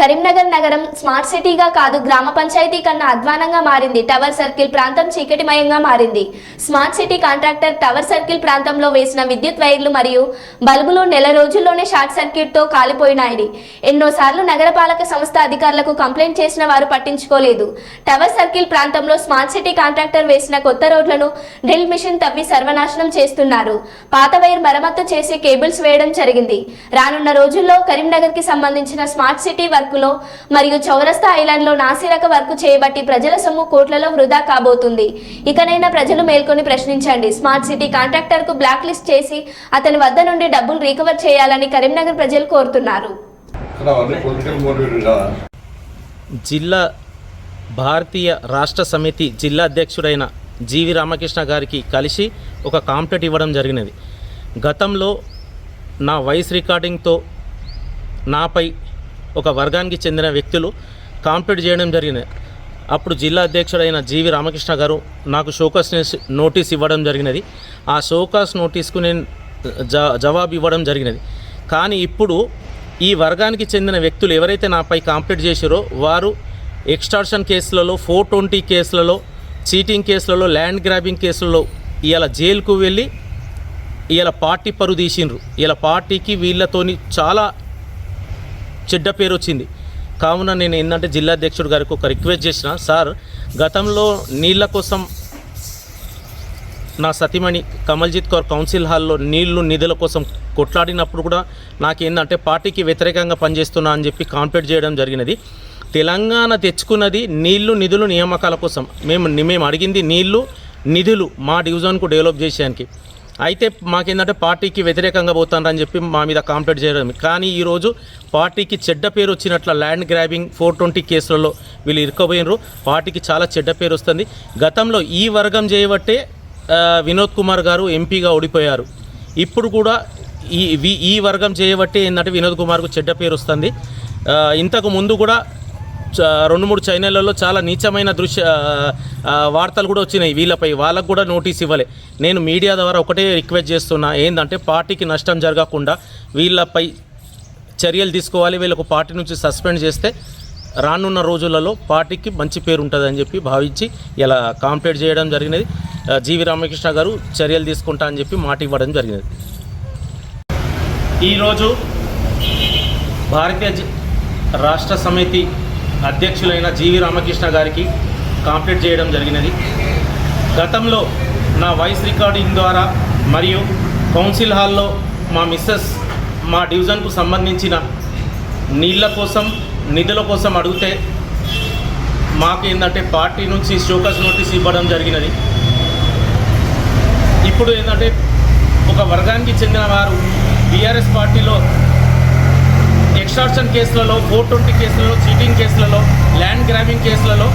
కరీంనగర్ నగరం స్మార్ట్ సిటీగా కాదు గ్రామ పంచాయతీ కన్నా అధ్వానంగా మారింది. టవర్ సర్కిల్ ప్రాంతం చీకటిమయంగా మారింది. Smart city contractor tower circle ప్రాంతంలో వేసిన విద్యుత్ వైర్లు మరియు బల్బులు నెల రోజుల్లోనే షార్ట్ సర్క్యూట్తో కాలిపోయినాయి. ఎన్నోసార్లు నగరపాలక సంస్థ అధికారులకు కంప్లైంట్ చేసిన వారు పట్టించుకోలేదు. టవర్ సర్కిల్ ప్రాంతంలో స్మార్ట్ సిటీ కాంట్రాక్టర్ వేసిన కొత్త రోడ్లను డ్రిల్ మిషన్ తవ్వి సర్వనాశనం చేస్తున్నారు. పాత వైర్ మరమ్మతు చేసి కేబుల్స్ వేయడం జరిగింది. రానున్న రోజుల్లో కరీంనగర్కి సంబంధించిన స్మార్ట్ సిటీ వర్కులో మరియు చౌరస్తా ఐలాండ్లో నాసిరక వర్క్ చేయబట్టి ప్రజల సొమ్ము కోట్లలో వృధా కాబోతుంది. ఇకనైనా ప్రజలు మేల్కొని ప్రశ్నించండి. స్మార్ట్ సిటీ కాంట్రాక్టర్కు బ్లాక్ లిస్ట్ చేసి అతని వద్ద నుండి డబ్బులు రికవర్ చేయాలని కరీంనగర్ ప్రజలు కోరుతున్నారు. జిల్లా భారతీయ రాష్ట్ర సమితి జిల్లా అధ్యక్షుడైన జీవి రామకృష్ణ గారికి కలిసి ఒక కాంప్లెట్ ఇవ్వడం జరిగినది. గతంలో నా వాయిస్ రికార్డింగ్తో నాపై ఒక వర్గానికి చెందిన వ్యక్తులు కాంప్లెట్ చేయడం జరిగింది. అప్పుడు జిల్లా అధ్యక్షుడైన జీవి రామకృష్ణ గారు నాకు షోకాస్ నోటీస్ ఇవ్వడం జరిగినది. ఆ షోకాస్ నోటీస్కు నేను జ జవాబు ఇవ్వడం జరిగినది. కానీ ఇప్పుడు ఈ వర్గానికి చెందిన వ్యక్తులు ఎవరైతే నాపై కాంప్లైంట్ చేశారో వారు ఎక్స్టార్షన్ కేసులలో ఫోర్ ట్వంటీ కేసులలో చీటింగ్ కేసులలో ల్యాండ్ గ్రాబింగ్ కేసులలో ఇవాళ జైలుకు వెళ్ళి ఇవాళ పార్టీ పరుదీసిండ్రు ఇలా పార్టీకి వీళ్ళతోని చాలా చెడ్డ పేరు వచ్చింది. కావున నేను ఏంటంటే జిల్లా అధ్యక్షుడు గారికి ఒక రిక్వెస్ట్ చేసిన సార్ గతంలో నీళ్ళ కోసం నా సతీమణి కమల్జిత్ కౌర్ కౌన్సిల్ హాల్లో నీళ్ళు నిధుల కోసం కొట్లాడినప్పుడు కూడా నాకేందంటే పార్టీకి వ్యతిరేకంగా పనిచేస్తున్నా అని చెప్పి కాంప్లైంట్ చేయడం జరిగినది. తెలంగాణ తెచ్చుకున్నది నీళ్ళు నిధులు నియామకాల కోసం. మేము మేము అడిగింది నీళ్ళు నిధులు మా డివిజన్కు డెవలప్ చేసేదానికి. అయితే మాకేందంటే పార్టీకి వ్యతిరేకంగా పోతానని చెప్పి మా మీద కాంప్లైంట్ చేయడం. కానీ ఈరోజు పార్టీకి చెడ్డ పేరు వచ్చినట్ల ల్యాండ్ గ్రాబింగ్ ఫోర్ ట్వంటీ కేసులలో వీళ్ళు ఇరుక్కుపోయినరు పార్టీకి చాలా చెడ్డ పేరు వస్తుంది. గతంలో ఈ వర్గం చేయబట్టే వినోద్ కుమార్ గారు ఎంపీగా ఓడిపోయారు. ఇప్పుడు కూడా ఈ ఈ వర్గం చేయబట్టే ఏంటంటే వినోద్ కుమార్కు చెడ్డ పేరు వస్తుంది. ఇంతకు ముందు కూడా రెండు మూడు ఛానళ్ళలో చాలా నీచమైన దృశ్య వార్తలు కూడా వచ్చినాయి. వీళ్ళపై వాళ్ళకు కూడా నోటీస్ ఇవ్వలే. నేను మీడియా ద్వారా ఒకటే రిక్వెస్ట్ చేస్తున్నా. ఏంటంటే పార్టీకి నష్టం జరగకుండా వీళ్ళపై చర్యలు తీసుకోవాలి. వీళ్ళకు పార్టీ నుంచి సస్పెండ్ చేస్తే రానున్న రోజులలో పార్టీకి మంచి పేరు ఉంటుందని చెప్పి భావించి ఇలా కాంప్లీట్ చేయడం జరిగినది. జీవి రామకృష్ణ గారు చర్యలు తీసుకుంటా అని చెప్పి మాట ఇవ్వడం జరిగినది. ఈరోజు భారతీయ రాష్ట్ర సమితి అధ్యక్షులైన జీవి రామకృష్ణ గారికి కాంప్లీట్ చేయడం జరిగినది. గతంలో నా వాయిస్ రికార్డింగ్ ద్వారా మరియు కౌన్సిల్ హాల్లో మా మిస్సెస్ మా డివిజన్కు సంబంధించిన నీళ్ళ కోసం నిధుల కోసం అడిగితే మాకు ఏంటంటే పార్టీ నుంచి షోకస్ నోటీస్ ఇవ్వడం జరిగినది. ఇప్పుడు ఏంటంటే ఒక వర్గానికి చెందిన వారు బీఆర్ఎస్ పార్టీలో ఎక్స్టార్షన్ కేసులలో ఫోర్ ట్వంటీ కేసులలో చీటింగ్ కేసులలో ల్యాండ్ గ్రాబింగ్ కేసులలో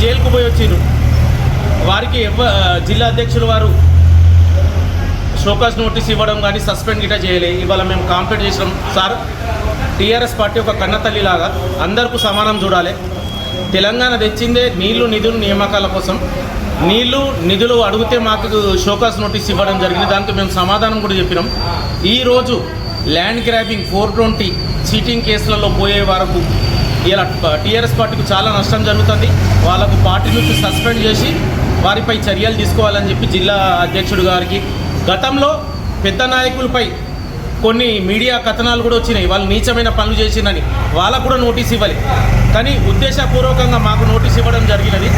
జైలుకు పోయి వచ్చిండ్రు వారికి ఎవ జిల్లా అధ్యక్షులు వారు షోకాస్ నోటీస్ ఇవ్వడం కానీ సస్పెండ్ గిట్ట చేయలే. ఇవాళ మేము కాంప్లైంట్ చేసినాం. సార్ టీఆర్ఎస్ పార్టీ ఒక కన్నతల్లిలాగా అందరికీ సమానం చూడాలి. తెలంగాణ తెచ్చిందే నీళ్ళు నిధులు నియామకాల కోసం. నీళ్ళు నిధులు అడిగితే మాకు షోకాస్ నోటీస్ ఇవ్వడం జరిగింది. దానికి మేము సమాధానం కూడా చెప్పినాం. ఈరోజు land grabbing four twenty cheating కేసులలో పోయే వరకు ఇలా టీఆర్ఎస్ పార్టీకి చాలా నష్టం జరుగుతుంది. వాళ్ళకు పార్టీ నుంచి సస్పెండ్ చేసి వారిపై చర్యలు తీసుకోవాలని చెప్పి జిల్లా అధ్యక్షుడు గారికి గతంలో పెద్ద నాయకులపై కొన్ని మీడియా కథనాలు కూడా వచ్చినాయి. వాళ్ళు నీచమైన పనులు చేసిందని వాళ్ళకు కూడా నోటీస్ ఇవ్వాలి. కానీ ఉద్దేశపూర్వకంగా మాకు నోటీస్ ఇవ్వడం జరిగినది.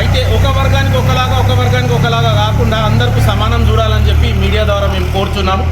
అయితే ఒక వర్గానికి ఒకలాగా ఒక వర్గానికి ఒకలాగా కాకుండా అందరికీ సమానం చూడాలని చెప్పి మీడియా ద్వారా మేము కోరుచున్నాము.